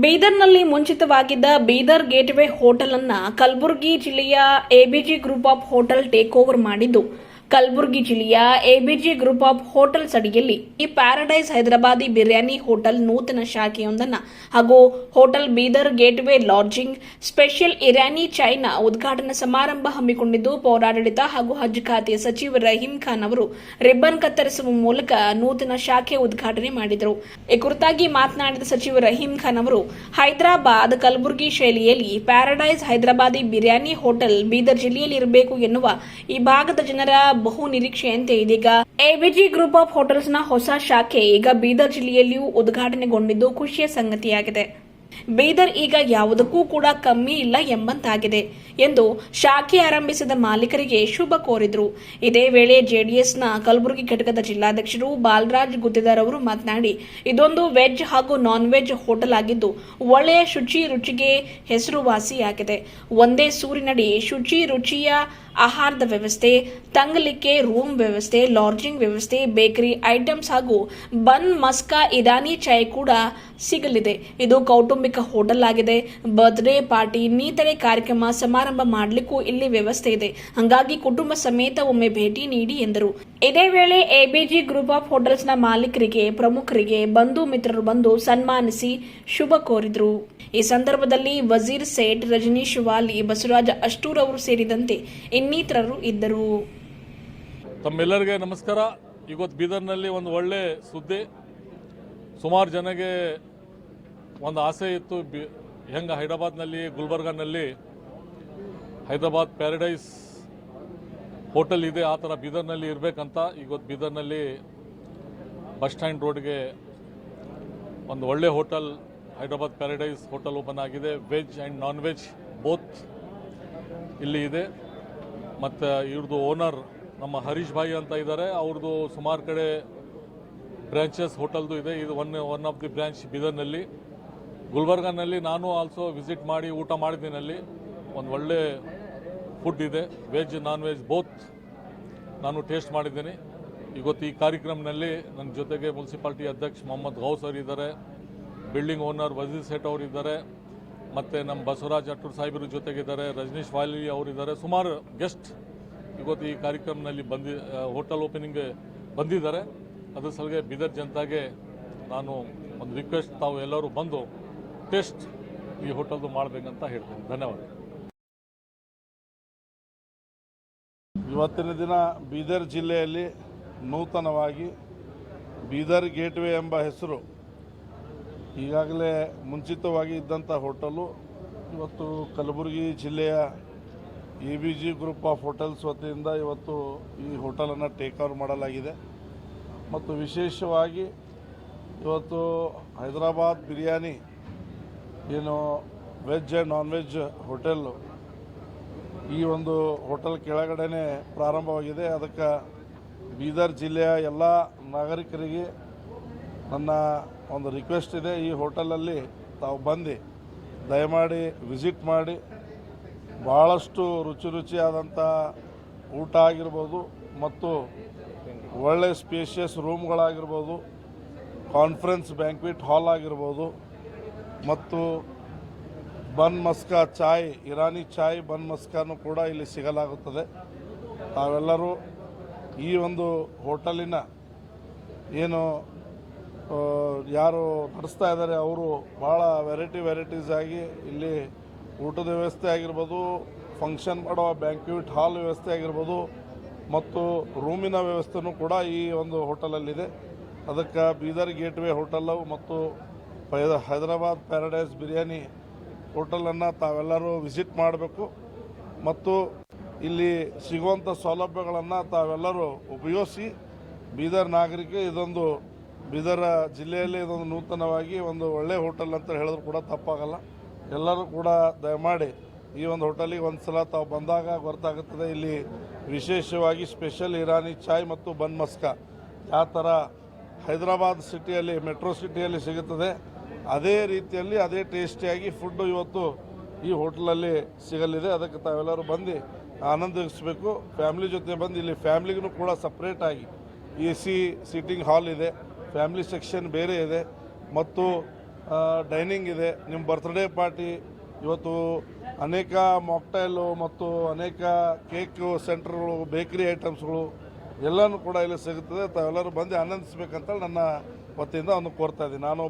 ಬೀದರ್ನಲ್ಲಿ ಮುಂಚಿತವಾಗಿದ್ದ Bidar gateway hotel ಅನ್ನ ಕಲಬುರಗಿ ಜಿಲ್ಲೆಯ ABG group of hotel take over ಮಾಡಿದ್ದು. ಕಲಬುರಗಿ ಜಿಲ್ಲೆಯ ಎಬಿಜಿ ಗ್ರೂಪ್ ಆಫ್ ಹೋಟೆಲ್ಸ್ ಅಡಿಯಲ್ಲಿ ಈ ಪ್ಯಾರಡೈಸ್ ಹೈದರಾಬಾದಿ ಬಿರಿಯಾನಿ ಹೋಟೆಲ್ ನೂತನ ಶಾಖೆಯೊಂದನ್ನು ಹಾಗೂ hotel Bidar gateway lodging special Irani China ಉದ್ಘಾಟನಾ ಸಮಾರಂಭ ಹಮ್ಮಿಕೊಂಡಿದ್ದು ಪೌರಾಡಳಿತ ಹಾಗೂ ಹಜ್ ಖಾತೆ ಸಚಿವ ರಹೀಂ ಖಾನ್ ಅವರು ರಿಬ್ಬನ್ ಕತ್ತರಿಸುವ ಮೂಲಕ ನೂತನ ಶಾಖೆ ಉದ್ಘಾಟನೆ ಮಾಡಿದರು. ಈ ಕುರಿತಾಗಿ ಮಾತನಾಡಿದ ಸಚಿವ ರಹೀಂ ಖಾನ್ ಅವರು, ಹೈದರಾಬಾದ್ ಕಲಬುರಗಿ ಶೈಲಿಯಲ್ಲಿ ಪ್ಯಾರಡೈಸ್ ಹೈದರಾಬಾದಿ ಬಿರಿಯಾನಿ ಹೋಟೆಲ್ ಬೀದರ್ ಜಿಲ್ಲೆಯಲ್ಲಿ ಇರಬೇಕು ಎನ್ನುವ ಈ ಭಾಗದ ಜನರ ಬಹು ನಿರೀಕ್ಷೆಯಂತೆ ಇದೀಗ ಎಬಿಜಿ ಗ್ರೂಪ್ ಆಫ್ ಹೋಟೆಲ್ಸ್ನ ಹೊಸ ಶಾಖೆ ಈಗ ಬೀದರ್ ಜಿಲ್ಲೆಯಲ್ಲಿಯೂ ಉದ್ಘಾಟನೆಗೊಂಡಿದ್ದು ಖುಷಿಯ ಸಂಗತಿಯಾಗಿದೆ. ಬೀದರ್ ಈಗ ಯಾವುದಕ್ಕೂ ಕೂಡ ಕಮ್ಮಿ ಇಲ್ಲ ಎಂಬಂತಾಗಿದೆ. ಎಂದು ಶಾಖೆ ಆರಂಭಿಸಿದ ಮಾಲೀಕರಿಗೆ ಶುಭ ಕೋರಿದರು. ಇದೇ ವೇಳೆ ಜೆಡಿಎಸ್ನ ಕಲಬುರಗಿ ಘಟಕದ ಜಿಲ್ಲಾಧ್ಯಕ್ಷರು ಬಾಲರಾಜ್ ಗುದ್ದಿದಾರ್ ಅವರು ಮಾತನಾಡಿ, ಇದೊಂದು ವೆಜ್ ಹಾಗೂ ನಾನ್ ವೆಜ್ ಹೋಟೆಲ್ ಆಗಿದ್ದು, ಒಳ್ಳೆಯ ಶುಚಿ ರುಚಿಗೆ ಹೆಸರುವಾಸಿಯಾಗಿದೆ ಒಂದೇ ಸೂರಿನಡಿ ಶುಚಿ ರುಚಿಯ ಆಹಾರದ ವ್ಯವಸ್ಥೆ ತಂಗಲಿಕ್ಕೆ ರೂಮ್ ವ್ಯವಸ್ಥೆ, ಲಾಡ್ಜಿಂಗ್ ವ್ಯವಸ್ಥೆ, ಬೇಕರಿ ಐಟಮ್ಸ್ ಹಾಗೂ ಬನ್ ಮಸ್ಕಾ ಇದಾನಿ ಚಾಯ್ ಕೂಡ ಸಿಗಲಿದೆ. ಇದು ಕೌಟುಂಬಿಕ ಹೋಟೆಲ್ ಆಗಿದೆ. ಬರ್ತ್ಡೇ ಪಾರ್ಟಿ, ಇನ್ನಿತರೆ ಕಾರ್ಯಕ್ರಮ ಸಮಾರಂಭ ಮಾಡಲಿಕ್ಕೂ ಇಲ್ಲಿ ವ್ಯವಸ್ಥೆ ಇದೆ. ಹಾಗಾಗಿ ಕುಟುಂಬ ಸಮೇತ ಒಮ್ಮೆ ಭೇಟಿ ನೀಡಿ ಎಂದರು. ಇದೇ ವೇಳೆ ಎಬಿಜಿ ಗ್ರೂಪ್ ಆಫ್ ಹೋಟೆಲ್ಸ್ನ ಮಾಲೀಕರಿಗೆ, ಪ್ರಮುಖರಿಗೆ ಬಂಧು ಮಿತ್ರರು ಬಂದು ಸನ್ಮಾನಿಸಿ ಶುಭ ಕೋರಿದ್ರು. ಈ ಸಂದರ್ಭದಲ್ಲಿ ವಜೀರ್ ಸೇಠ್, ರಜನೀಶ್ ವಾಲಿ ಬಸವರಾಜ ಅಷ್ಟೂರ್ ಅವರು ಸೇರಿದಂತೆ ಇನ್ನಿತರರು ಇದ್ದರು. ತಮ್ಮೆಲ್ಲರಿಗೆ ನಮಸ್ಕಾರ. ಇವತ್ತು ಬೀದರ್ನಲ್ಲಿ ಒಂದು ಒಳ್ಳೆ ಸುದ್ದಿ. ಸುಮಾರು ಜನಗೆ ಒಂದು ಆಸೆ ಇತ್ತು. ಬಿ ಹೆಂಗೆ ಹೈದರಾಬಾದ್ನಲ್ಲಿ, ಗುಲ್ಬರ್ಗಾನಲ್ಲಿ ಹೈದರಾಬಾದ್ ಪ್ಯಾರಡೈಸ್ ಹೋಟೆಲ್ ಇದೆ, ಆ ಥರ ಬೀದರ್ನಲ್ಲಿ ಇರಬೇಕಂತ. ಇವತ್ತು ಬೀದರ್ನಲ್ಲಿ ಬಸ್ ಸ್ಟ್ಯಾಂಡ್ ರೋಡ್ಗೆ ಒಂದು ಒಳ್ಳೆ hotel, Hyderabad paradise hotel open ಆಗಿದೆ. Veg and non veg both ಇಲ್ಲಿ ಇದೆ. ಮತ್ತು ಇವ್ರದ್ದು ಓನರ್ ನಮ್ಮ ಹರೀಶ್ ಭಾಯಿ ಅಂತ ಇದ್ದಾರೆ. ಅವ್ರದ್ದು ಸುಮಾರು ಕಡೆ ಬ್ರ್ಯಾಂಚಸ್ ಹೋಟೆಲ್ದು ಇದೆ. ಇದು one one of the branch ಬೀದರ್ನಲ್ಲಿ. ಗುಲ್ಬರ್ಗಾನಲ್ಲಿ ನಾನು ಆಲ್ಸೋ ವಿಸಿಟ್ ಮಾಡಿ ಊಟ ಮಾಡಿದ್ದೀನಿ ಅಲ್ಲಿ. ಒಂದು ಒಳ್ಳೆ ಫುಡ್ ಇದೆ ವೆಜ್ ನಾನ್ ವೆಜ್ ಬೋತ್ ನಾನು ಟೇಸ್ಟ್ ಮಾಡಿದ್ದೀನಿ. ಇವತ್ತು ಈ ಕಾರ್ಯಕ್ರಮದಲ್ಲಿ ನನ್ನ ಜೊತೆಗೆ ಮುನ್ಸಿಪಾಲ್ಟಿ ಅಧ್ಯಕ್ಷ ಮೊಹಮ್ಮದ್ ಗೌಸ್ ಇದ್ದಾರೆ ಬಿಲ್ಡಿಂಗ್ ಓನರ್ ವಜೀರ್ ಸೇಠ್ ಅವರು ಇದ್ದಾರೆ, ಮತ್ತು ನಮ್ಮ ಬಸವರಾಜ್ ಅಟ್ಟೂರ್ ಸಾಹೇಬರು ಜೊತೆಗಿದ್ದಾರೆ, ರಜನೀಶ್ ವಾಲಿ ಅವರಿದ್ದಾರೆ ಸುಮಾರು ಗೆಸ್ಟ್ ಇವತ್ತು ಈ ಕಾರ್ಯಕ್ರಮದಲ್ಲಿ ಬಂದಿ ಹೋಟೆಲ್ ಓಪನಿಂಗ್ ಬಂದಿದ್ದಾರೆ. ಅದ್ರ ಸಲಗೆ ಬೀದರ್ ಜನತಾಗೆ ನಾನು ಒಂದು ರಿಕ್ವೆಸ್ಟ್ ತಾವು ಎಲ್ಲರೂ ಬಂದು ಟೇಸ್ಟ್ ಈ ಹೋಟೆಲ್ದು ಮಾಡಬೇಕಂತ ಹೇಳ್ತೀನಿ. ಧನ್ಯವಾದ. ಇವತ್ತಿನ ದಿನ ಬೀದರ್ ಜಿಲ್ಲೆಯಲ್ಲಿ ನೂತನವಾಗಿ ಬೀದರ್ ಗೇಟ್ವೇ ಎಂಬ ಹೆಸರು ಈಗಾಗಲೇ ಮುಂಚಿತವಾಗಿ ಇದ್ದಂಥ ಹೋಟೆಲು. ಇವತ್ತು ಕಲಬುರಗಿ ಜಿಲ್ಲೆಯ A B G group of hotels ವತಿಯಿಂದ ಇವತ್ತು ಈ ಹೋಟೆಲನ್ನು ಟೇಕ್ ಓವರ್ ಮಾಡಲಾಗಿದೆ. ಮತ್ತು ವಿಶೇಷವಾಗಿ ಇವತ್ತು ಹೈದರಾಬಾದ್ ಬಿರಿಯಾನಿ ಏನು veg and non veg hotel ಈ ಒಂದು ಹೋಟೆಲ್ ಕೆಳಗಡೆನೆ ಪ್ರಾರಂಭವಾಗಿದೆ. ಅದಕ್ಕೆ ಬೀದರ್ ಜಿಲ್ಲೆಯ ಎಲ್ಲ ನಾಗರಿಕರಿಗೆ ನನ್ನ ಒಂದು ರಿಕ್ವೆಸ್ಟ್ ಇದೆ. ಈ ಹೋಟೆಲಲ್ಲಿ ತಾವು ಬಂದು ದಯಮಾಡಿ ವಿಸಿಟ್ ಮಾಡಿ ಭಾಳಷ್ಟು ರುಚಿ ರುಚಿಯಾದಂಥ ಊಟ ಆಗಿರ್ಬೋದು ಮತ್ತು ಒಳ್ಳೆ ಸ್ಪೇಷಿಯಸ್ ರೂಮ್ಗಳಾಗಿರ್ಬೋದು ಕಾನ್ಫರೆನ್ಸ್ ಬ್ಯಾಂಕ್ವೆಟ್ ಹಾಲ್ ಆಗಿರ್ಬೋದು ಮತ್ತು ಬನ್ ಮಸ್ಕಾ ಚಾಯ್, ಇರಾನಿ ಚಾಯ್, ಬನ್ ಮಸ್ಕಾನು ಕೂಡ ಇಲ್ಲಿ ಸಿಗಲಾಗುತ್ತದೆ. ತಾವೆಲ್ಲರೂ ಈ ಒಂದು ಹೋಟೆಲಿನ ಏನು ಯಾರು ನಡೆಸ್ತಾ ಇದ್ದಾರೆ ಅವರು ಭಾಳ ವೆರೈಟಿ ವೆರೈಟೀಸ್ ಆಗಿ ಇಲ್ಲಿ ಊಟದ ವ್ಯವಸ್ಥೆ ಆಗಿರ್ಬೋದು, ಫಂಕ್ಷನ್ ಮಾಡುವ ಬ್ಯಾಂಕ್ಯೂಟ್ ಹಾಲ್ ವ್ಯವಸ್ಥೆ ಆಗಿರ್ಬೋದು, ಮತ್ತು ರೂಮಿನ ವ್ಯವಸ್ಥೆನೂ ಕೂಡ ಈ ಒಂದು ಹೋಟೆಲಲ್ಲಿದೆ. ಅದಕ್ಕೆ ಬೀದರ್ ಗೇಟ್ವೇ ಹೋಟೆಲ್ಲು ಮತ್ತು ಹೈದ- ಹೈದರಾಬಾದ್ ಪ್ಯಾರಡೈಸ್ ಬಿರಿಯಾನಿ ಹೋಟೆಲನ್ನು ತಾವೆಲ್ಲರೂ ವಿಸಿಟ್ ಮಾಡಬೇಕು. ಮತ್ತು ಇಲ್ಲಿ ಸಿಗುವಂಥ ಸೌಲಭ್ಯಗಳನ್ನು ತಾವೆಲ್ಲರೂ ಉಪಯೋಗಿಸಿ, ಬೀದರ್ ನಾಗರಿಕ ಇದೊಂದು, ಬೀದರ್ ಜಿಲ್ಲೆಯಲ್ಲಿ ಇದೊಂದು ನೂತನವಾಗಿ ಒಂದು ಒಳ್ಳೆಯ ಹೋಟೆಲ್ ಅಂತ ಹೇಳಿದ್ರು ಕೂಡ ತಪ್ಪಾಗಲ್ಲ. ಎಲ್ಲರೂ ಕೂಡ ದಯಮಾಡಿ ಈ ಒಂದು ಹೋಟೆಲಿಗೆ ಒಂದು ಸಲ ತಾವು ಬಂದಾಗ ಗೊತ್ತಾಗುತ್ತದೆ. ಇಲ್ಲಿ ವಿಶೇಷವಾಗಿ ಸ್ಪೆಷಲ್ ಇರಾನಿ ಚಾಯ್ ಮತ್ತು ಬನ್ ಮಸ್ಕ. ಯಾವ ಥರ ಹೈದರಾಬಾದ್ ಸಿಟಿಯಲ್ಲಿ, ಮೆಟ್ರೋ ಸಿಟಿಯಲ್ಲಿ ಸಿಗುತ್ತದೆ. ಅದೇ ರೀತಿಯಲ್ಲಿ ಅದೇ ಟೇಸ್ಟಿಯಾಗಿ ಫುಡ್ಡು ಇವತ್ತು ಈ ಹೋಟ್ಲಲ್ಲಿ ಸಿಗಲಿದೆ. ಅದಕ್ಕೆ ತಾವೆಲ್ಲರೂ ಬಂದು ಆನಂದಿಸಬೇಕು. ಫ್ಯಾಮ್ಲಿ ಜೊತೆ ಬಂದು ಇಲ್ಲಿ ಫ್ಯಾಮ್ಲಿಗೂ ಕೂಡ ಸಪ್ರೇಟಾಗಿ ಎ ಸಿ ಸೀಟಿಂಗ್ ಹಾಲ್ ಇದೆ. ಫ್ಯಾಮ್ಲಿ ಸೆಕ್ಷನ್ ಬೇರೆ ಇದೆ. ಮತ್ತು ಡೈನಿಂಗ್ ಇದೆ. ನಿಮ್ಮ ಬರ್ತ್ಡೇ ಪಾರ್ಟಿ ಇವತ್ತು ಅನೇಕ ಮಾಕ್ಟೈಲು ಮತ್ತು ಅನೇಕ ಕೇಕು ಸೆಂಟರ್ಗಳು ಬೇಕ್ರಿ ಐಟಮ್ಸ್ಗಳು ಎಲ್ಲನೂ ಕೂಡ ಇಲ್ಲಿ ಸಿಗುತ್ತದೆ. ತಾವೆಲ್ಲರೂ ಬಂದು ಆನಂದಿಸ್ಬೇಕಂತ ನನ್ನ ವತಿಯಿಂದ ಅವನು ಕೋರ್ತಾ ಇದ್ದೀನಿ. ನಾನು